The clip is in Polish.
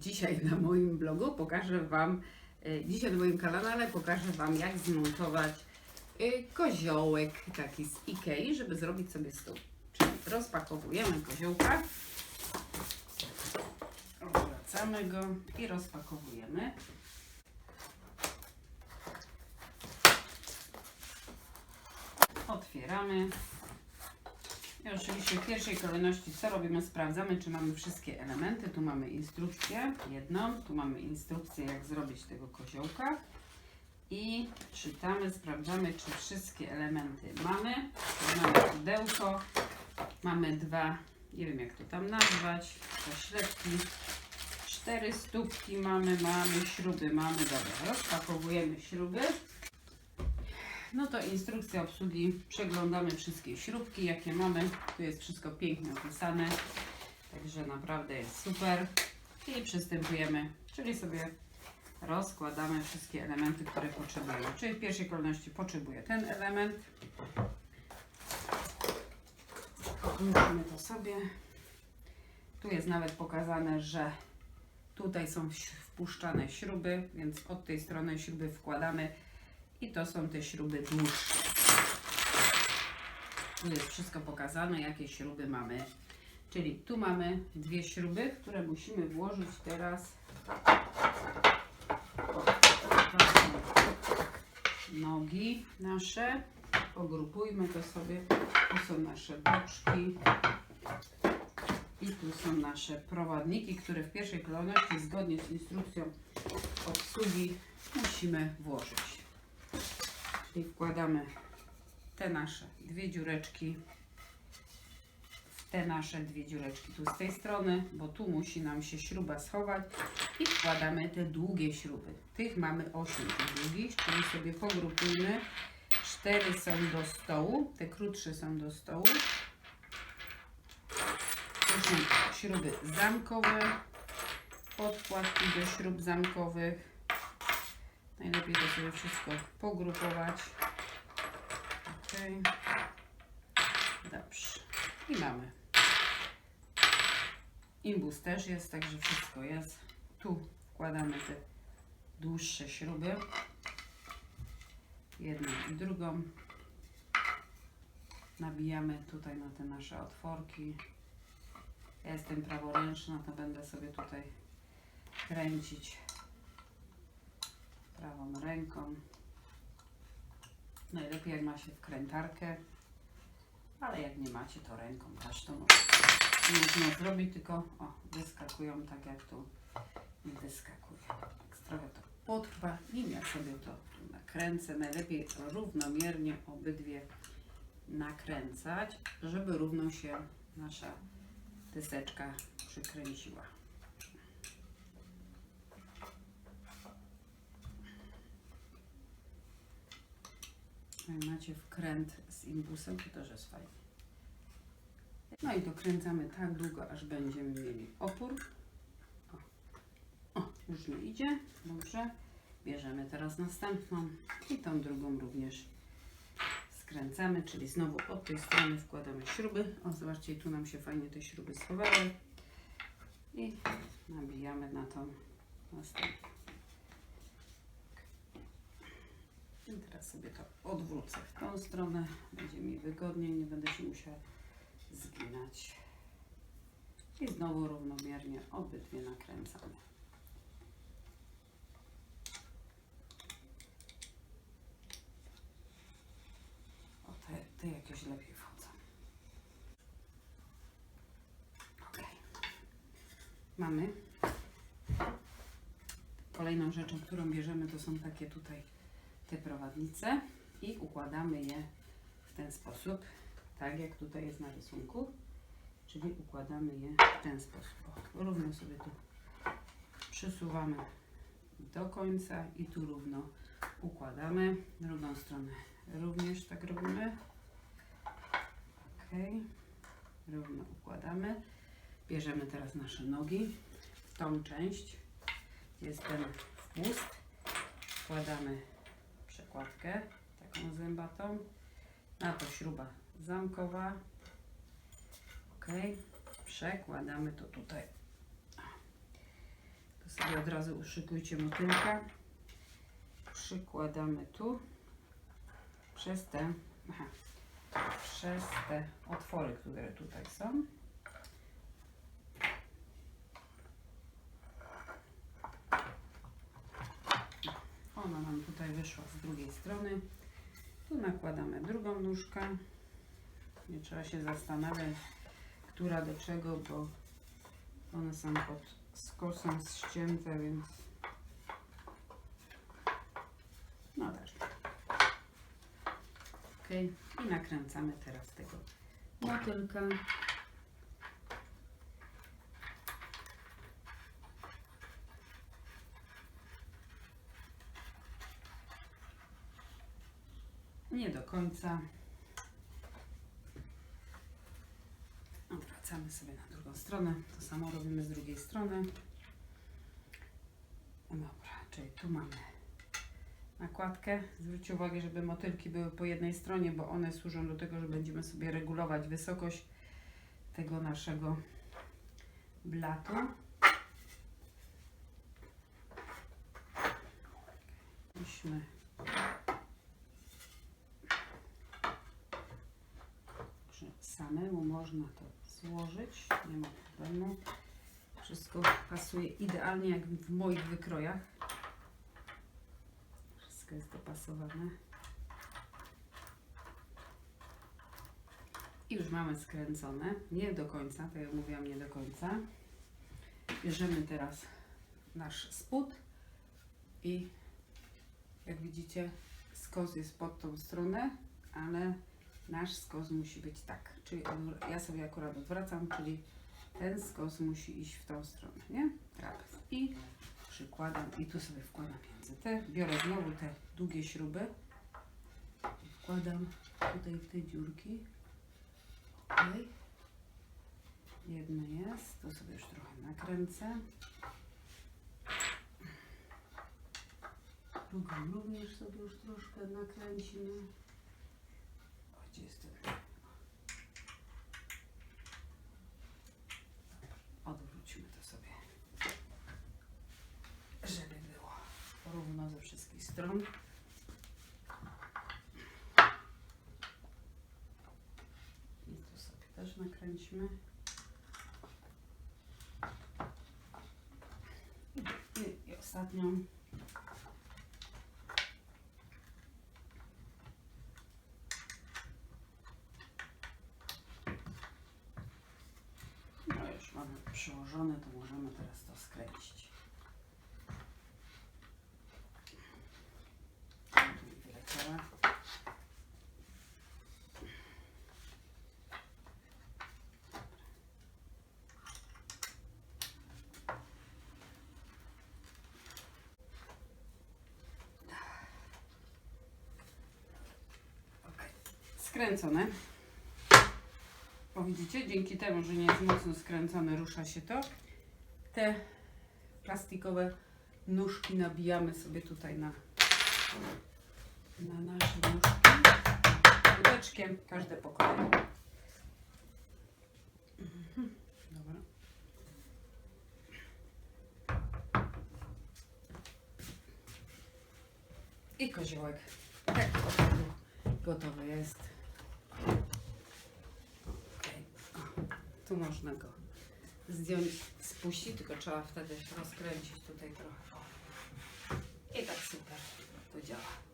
dzisiaj na moim blogu pokażę Wam, y, dzisiaj na moim kanale pokażę Wam jak zmontować y, koziołek taki z Ikei, żeby zrobić sobie stół. Czyli rozpakowujemy koziołka, odwracamy go i rozpakowujemy. Otwieramy. I oczywiście w pierwszej kolejności co robimy? Sprawdzamy, czy mamy wszystkie elementy. Tu mamy instrukcję jedną, tu mamy instrukcję, jak zrobić tego koziołka. I czytamy, sprawdzamy, czy wszystkie elementy mamy. Mamy pudełko, mamy dwa, nie wiem jak to tam nazwać, poślepki. Cztery stópki mamy, mamy śruby, mamy, dobra, rozpakowujemy śruby. No to instrukcja obsługi. Przeglądamy wszystkie śrubki, jakie mamy. Tu jest wszystko pięknie opisane. Także naprawdę jest super. I przystępujemy, czyli sobie rozkładamy wszystkie elementy, które potrzebujemy. Czyli w pierwszej kolejności potrzebuję ten element. Odłóżmy to sobie. Tu jest nawet pokazane, że tutaj są wpuszczane śruby, więc od tej strony śruby wkładamy i to są te śruby dłuższe. Tu jest wszystko pokazane, jakie śruby mamy. Czyli tu mamy dwie śruby, które musimy włożyć teraz. O, nogi nasze. Pogrupujmy to sobie. Tu są nasze boczki. I tu są nasze prowadniki, które w pierwszej kolejności zgodnie z instrukcją obsługi musimy włożyć. Czyli wkładamy te nasze dwie dziureczki w te nasze dwie dziureczki tu z tej strony, bo tu musi nam się śruba schować i wkładamy te długie śruby. Tych mamy 8 tych długich, czyli sobie pogrupujmy. Cztery są do stołu, te krótsze są do stołu. Są śruby zamkowe, podkładki do śrub zamkowych. Najlepiej to sobie wszystko pogrupować. Ok. Dobrze. I mamy. Imbus też jest, także wszystko jest. Tu wkładamy te dłuższe śruby. Jedną i drugą. Nabijamy tutaj na te nasze otworki. Ja jestem praworęczna, to będę sobie tutaj kręcić prawą ręką. Najlepiej jak ma się wkrętarkę, ale jak nie macie to ręką też to można, zrobić, tylko o, wyskakują tak jak tu nie wyskakuje. Tak trochę to potrwa, nim ja sobie to nakręcę. Najlepiej równomiernie obydwie nakręcać, żeby równo się nasza tyseczka przykręciła. Jak macie wkręt z imbusem, to też jest fajnie. No i dokręcamy tak długo, aż będziemy mieli opór. O, o już nie idzie. Dobrze. Bierzemy teraz następną i tą drugą również skręcamy, czyli znowu od tej strony wkładamy śruby. O, zobaczcie, tu nam się fajnie te śruby schowały. I nabijamy na tą następną. Teraz sobie to odwrócę w tą stronę. Będzie mi wygodniej, nie będę się musiała zginać. I znowu równomiernie obydwie nakręcamy. O, te, te jakieś lepiej wchodzą. Ok. Mamy. Kolejną rzeczą, którą bierzemy, to są takie tutaj te prowadnice i układamy je w ten sposób, tak jak tutaj jest na rysunku, czyli układamy je w ten sposób. O, równo sobie tu przysuwamy do końca i tu równo układamy. Drugą stronę również tak robimy. Ok, równo układamy. Bierzemy teraz nasze nogi, w tą część jest ten wpust, wkładamy taką zębatą. Na to śruba zamkowa. Ok, przekładamy to tutaj. To sobie od razu uszykujcie motylka. Przykładamy tu przez te, aha, przez te otwory, które tutaj są. Ona nam tutaj wyszła z drugiej strony. Tu nakładamy drugą nóżkę. Nie trzeba się zastanawiać, która do czego, bo one są pod skosem ścięte, więc no tak. Ok, i nakręcamy teraz tego motylka. Nie do końca. Wracamy sobie na drugą stronę. To samo robimy z drugiej strony. Dobra, czyli tu mamy nakładkę. Zwróćcie uwagę, żeby motylki były po jednej stronie, bo one służą do tego, że będziemy sobie regulować wysokość tego naszego blatu. Myśmy że samemu można to złożyć, nie ma problemu. Wszystko pasuje idealnie jak w moich wykrojach. Wszystko jest dopasowane. I już mamy skręcone. Nie do końca, tak jak mówiłam, nie do końca. Bierzemy teraz nasz spód i jak widzicie skos jest pod tą stronę, ale nasz skos musi być tak. Czyli ja sobie akurat odwracam, czyli ten skos musi iść w tą stronę, nie? Trapez. I przykładam i tu sobie wkładam między te. Biorę znowu te długie śruby. i Wkładam tutaj w te dziurki. Ok. Jedno jest. Tu sobie już trochę nakręcę. Drugą również sobie już troszkę nakręcimy. Gdzie jest ten? Odwróćmy to sobie, żeby było równo ze wszystkich stron. I tu sobie też nakręćmy. I, i ostatnią. No już mamy przyłożone, to możemy teraz to skręcić. Skręcone. O, widzicie, dzięki temu, że nie jest mocno skręcone, rusza się to. Te plastikowe nóżki nabijamy sobie tutaj na, na nasze nóżki. Każde po. Mhm. I koziołek. Tak, gotowy jest. Okej. O, Tu można go zdjąć, spuścić, tylko trzeba wtedy rozkręcić tutaj trochę. I tak super to działa.